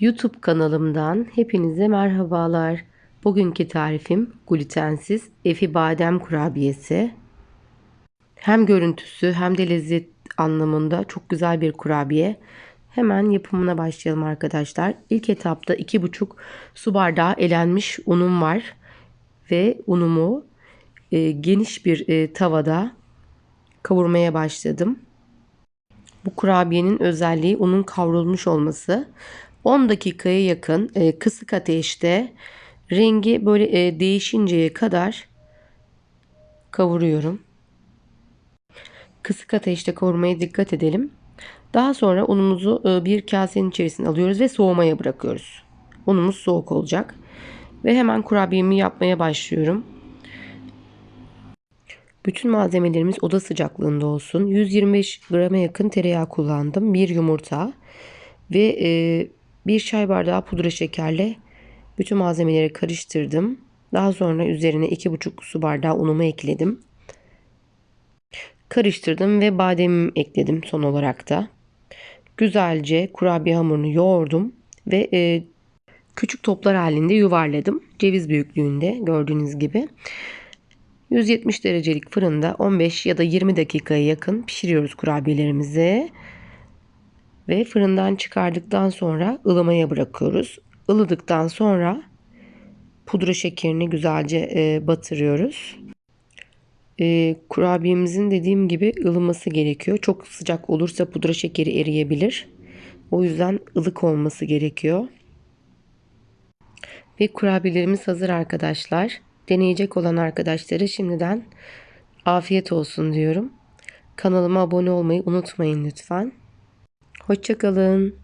YouTube kanalımdan hepinize merhabalar. Bugünkü tarifim glutensiz efi badem kurabiyesi. Hem görüntüsü hem de lezzet anlamında çok güzel bir kurabiye. Hemen yapımına başlayalım arkadaşlar. İlk etapta 2,5 su bardağı elenmiş unum var. Ve unumu e, geniş bir e, tavada kavurmaya başladım. Bu kurabiyenin özelliği unun kavrulmuş olması. 10 dakikaya yakın e, kısık ateşte rengi böyle e, değişinceye kadar kavuruyorum. Kısık ateşte kavurmaya dikkat edelim. Daha sonra unumuzu e, bir kasenin içerisine alıyoruz ve soğumaya bırakıyoruz. Unumuz soğuk olacak. Ve hemen kurabiyemi yapmaya başlıyorum. Bütün malzemelerimiz oda sıcaklığında olsun. 125 grama yakın tereyağı kullandım. Bir yumurta ve e, bir çay bardağı pudra şekerle bütün malzemeleri karıştırdım. Daha sonra üzerine 2,5 su bardağı unumu ekledim. Karıştırdım ve bademimi ekledim son olarak da. Güzelce kurabiye hamurunu yoğurdum ve e, küçük toplar halinde yuvarladım. Ceviz büyüklüğünde gördüğünüz gibi. 170 derecelik fırında 15 ya da 20 dakikaya yakın pişiriyoruz kurabiyelerimizi. Ve fırından çıkardıktan sonra ılımaya bırakıyoruz. Ilıdıktan sonra pudra şekerini güzelce e, batırıyoruz. E, kurabiyemizin dediğim gibi ılıması gerekiyor. Çok sıcak olursa pudra şekeri eriyebilir. O yüzden ılık olması gerekiyor. Ve kurabiyelerimiz hazır arkadaşlar. Deneyecek olan arkadaşlara şimdiden afiyet olsun diyorum. Kanalıma abone olmayı unutmayın lütfen. Hoşçakalın.